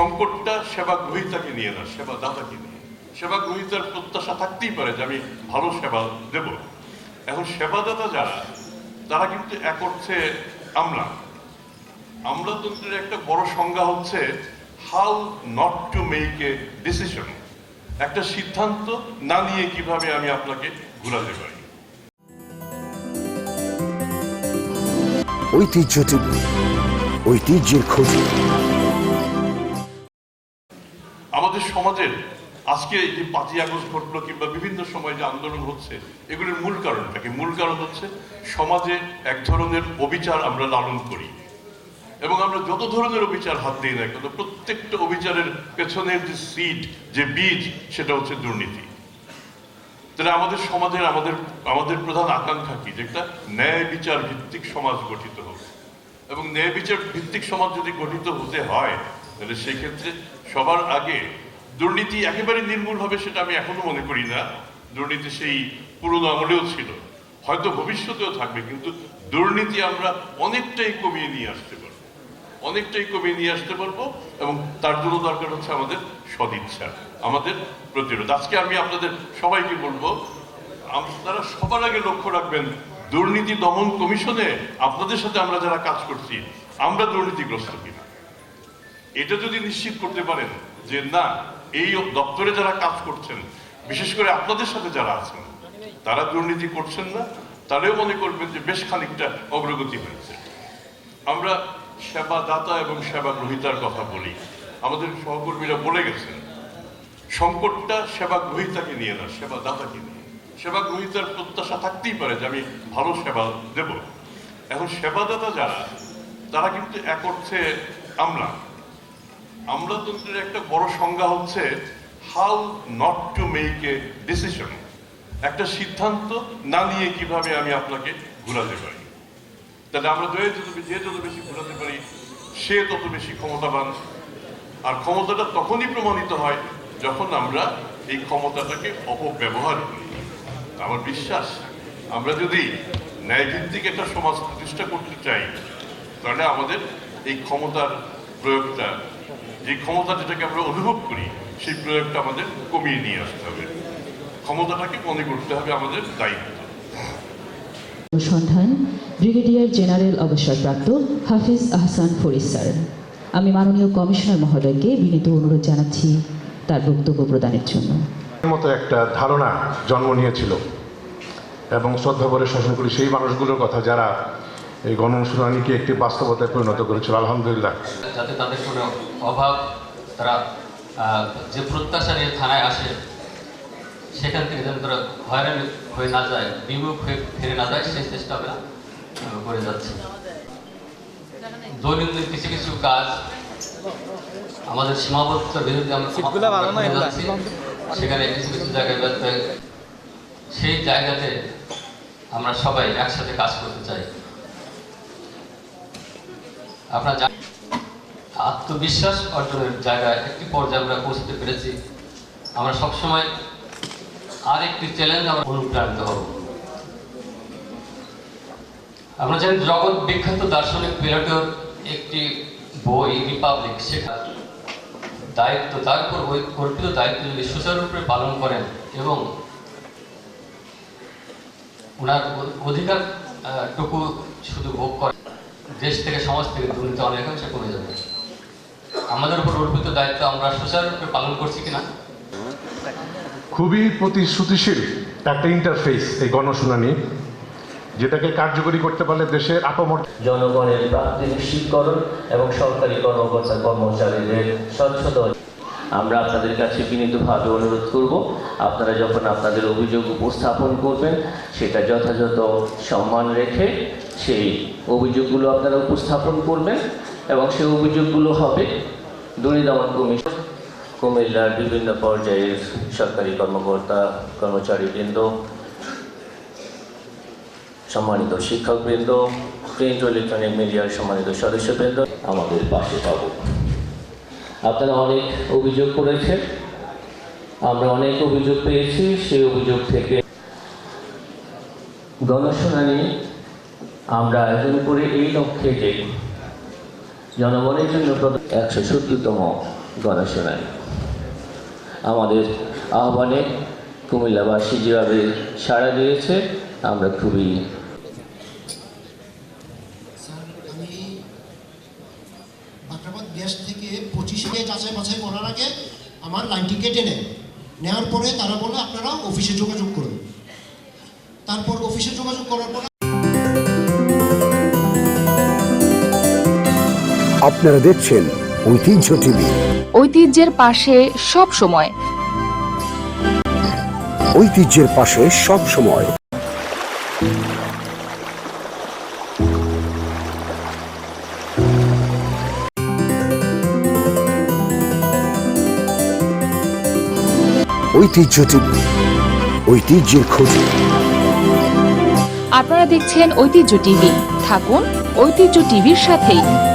সংকটটা সেবা গ্রহীতাকে নিয়ে না সেবা দাতাকে নিয়ে। সেবা গ্রহিতার প্রত্যাশা থাকতেই পারে যে আমি ভালো সেবা দেব। এখন সেবাদাতা যারা, তারা কিন্তু এক অর্থে আমরা আমলাতন্ত্রের একটা বড় সংজ্ঞা হচ্ছে how not to make a decision একটা সিদ্ধান্ত না নিয়ে কীভাবে আমি আপনাকে ঘুরাতে পারি। ঐতিহ্য ঐতিহ্যের খোঁজ। আজকে এই যে পাঁচই আগস্ট ঘটলো কিংবা বিভিন্ন সময় যে আন্দোলন হচ্ছে, এগুলির মূল কারণটা কি? মূল কারণ হচ্ছে সমাজে এক ধরনের অবিচার আমরা লালন করি। এবং আমরা যত ধরনের অবিচার হাত দিই না কেন, প্রত্যেকটা অবিচারের পেছনের যে সিড যে বীজ, সেটা হচ্ছে দুর্নীতি। তাহলে আমাদের সমাজের, আমাদের আমাদের প্রধান আকাঙ্ক্ষা কি? যে একটা ন্যায় বিচার ভিত্তিক সমাজ গঠিত হবে এবং ন্যায় বিচার ভিত্তিক সমাজ যদি গঠিত হতে হয়, তাহলে সেক্ষেত্রে সবার আগে দুর্নীতি একেবারে নির্মূল হবে সেটা আমি এখনও মনে করি না। দুর্নীতি সেই পুরনো আমলেও ছিল। হয়তো ভবিষ্যতেও থাকবে, কিন্তু দুর্নীতি আমরা অনেকটাই কমিয়ে নিয়ে আসতে পারব। অনেকটাই কমিয়ে নিয়ে আসতে পারব এবং তার জন্য দরকার হচ্ছে আমাদের সদিচ্ছা, আমাদের প্রতিরোধ। আজকে আমি আপনাদের সবাইকে বলব আপনারা সবার আগে লক্ষ্য রাখবেন, দুর্নীতি দমন কমিশনে আপনাদের সাথে আমরা যারা কাজ করছি, আমরা দুর্নীতিগ্রস্ত কিনা। এটা যদি নিশ্চিত করতে পারেন যে না এই দপ্তরে যারা কাজ করছেন, বিশেষ করে আপনাদের সাথে যারা আছেন, তারা দুর্নীতি করছেন না তাহলেও মনে করবেন যে বেশ খানিকটা অগ্রগতি হয়েছে। আমরা সেবা দাতা এবং সেবা গ্রহিতার কথা বলি। আমাদের সহকর্মীরা বলে গেছেন, সংকটটা সেবা গ্রহীতাকে নিয়ে না সেবা দাতাকে নিয়ে। সেবা গ্রহীতার প্রত্যাশা থাকতেই পারে যে আমি ভালো সেবা দেব। এখন সেবাদাতা যারা, তারা কিন্তু এক অর্থে আমরা আমলাতন্ত্রের একটা বড় সংজ্ঞা হচ্ছে how not to make a decision. একটা সিদ্ধান্ত না নিয়ে কীভাবে আমি আপনাকে ঘুরাতে পারি। তাহলে আমরা যে যত যে যত বেশি ঘোরাতে পারি, সে তত বেশি ক্ষমতাবান। আর ক্ষমতাটা তখনই প্রমাণিত হয় যখন আমরা এই ক্ষমতাটাকে অপব্যবহার করি। আমার বিশ্বাস, আমরা যদি ন্যায়ভিত্তিক একটা সমাজ প্রতিষ্ঠা করতে চাই, তাহলে আমাদের এই ক্ষমতার প্রয়োগটা যে ক্ষমতা যেটাকে আমরা অনুভব করি সেই প্রয়োগটা আমাদের কমিয়ে নিয়ে আসতে হবে। ক্ষমতাটাকে মনে করতে হবে আমাদের দায়িত্ব। অনুসন্ধান ব্রিগেডিয়ার জেনারেল অবসরপ্রাপ্ত হাফিজ আহসান ফরিদ স্যার। আমি মাননীয় কমিশনার মহোদয়কে বিনীত অনুরোধ জানাচ্ছি তার বক্তব্য প্রদানের জন্য। মতো একটা ধারণা জন্ম নিয়েছিল এবং শ্রদ্ধা করে শাসন করি সেই মানুষগুলোর কথা যারা এই গণশুনানিকে একটি বাস্তবতায় পরিণত করেছিল আলহামদুলিল্লাহ। যাতে তাদের কোনো অভাব তারা আহ, যে প্রত্যাশা নিয়ে থানায় আসে সেখান থেকে যেন তারা হয়রান হয়ে না যায় বিমুখ হয়ে ফিরে না যায় সেই চেষ্টা আমরা করে যাচ্ছি। দৈনন্দিন কিছু কিছু কাজ আমাদের সীমাবদ্ধতার বিরুদ্ধে আমরা সেখানে কিছু কিছু জায়গায় ব্যর্থ সেই জায়গাতে আমরা সবাই একসাথে কাজ করতে চাই। আপনারা আত্মবিশ্বাস অর্জনের জায়গায় একটি পর্যায়ে আমরা পৌঁছতে পেরেছি। আমরা সবসময় আর একটি চ্যালেঞ্জ আমরা অনুপ্রাণিত হব। আমরা জানি জগৎ বিখ্যাত দার্শনিক প্লেটোর একটি বই রিপাবলিক শেখা দায়িত্ব, তার উপর ওই কল্পিত দায়িত্ব যদি সুচারুরূপে পালন করেন এবং ওনার অধিকার টুকু শুধু ভোগ করে দেশ থেকে সমাজ থেকে দুর্নীতি অনেকাংশে কমে যাবে। আমাদের উপর অর্পিত দায়িত্ব আমরা সুচারুরূপে পালন করছি কিনা? খুবই প্রতিশ্রুতিশীল একটা ইন্টারফেস এই গণশুনানি যেটাকে কার্যকরী করতে পারলে দেশের আপামর জনগণের প্রাপ্তি নিশ্চিতকরণ এবং সরকারি কর্মকর্তা কর্মচারীদের স্বচ্ছতা আমরা আপনাদের কাছে বিনীতভাবে অনুরোধ করব, আপনারা যখন আপনাদের অভিযোগ উপস্থাপন করবেন, সেটা যথাযথ সম্মান রেখে সেই অভিযোগগুলো আপনারা উপস্থাপন করবেন এবং সেই অভিযোগগুলো হবে দুর্নীতি কমিশন, কুমিল্লার বিভিন্ন পর্যায়ের সরকারি কর্মকর্তা, কর্মচারীবৃন্দ, সম্মানিত শিক্ষকবৃন্দ, প্রিন্ট ইলেকট্রনিক মিডিয়ার সম্মানিত সদস্যবৃন্দ, আমাদের পাশে পাবো আপনারা অনেক অভিযোগ করেছেন। আমরা অনেক অভিযোগ পেয়েছি, সেই অভিযোগ থেকে গণশুনানি আমরা আয়োজন করে এই লক্ষ্যে যে জনগণের জন্য একশো সত্তরতম গলা শোনায় আমাদের আহ্বানে কুমিল্লাবাসী যেভাবে সাড়া দিয়েছে, আমরা খুবই স্যার আমি বাকরাবাদ গ্যাস পঁচিশে যাচাই বাছাই করার আগে আমার লাইনটি কেটে নেয় নেওয়ার পরে তারা বলে আপনারা অফিসে যোগাযোগ করুন। তারপর অফিসে যোগাযোগ করার পর আপনারা দেখছেন ঐতিহ্য টিভি। ঐতিহ্যের পাশে সব সময়। ঐতিহ্যের পাশে সব সময়। ঐতিহ্য টিভি ঐতিহ্যের আপনারা দেখছেন ঐতিহ্য টিভি। থাকুন ঐতিহ্য টিভির সাথেই।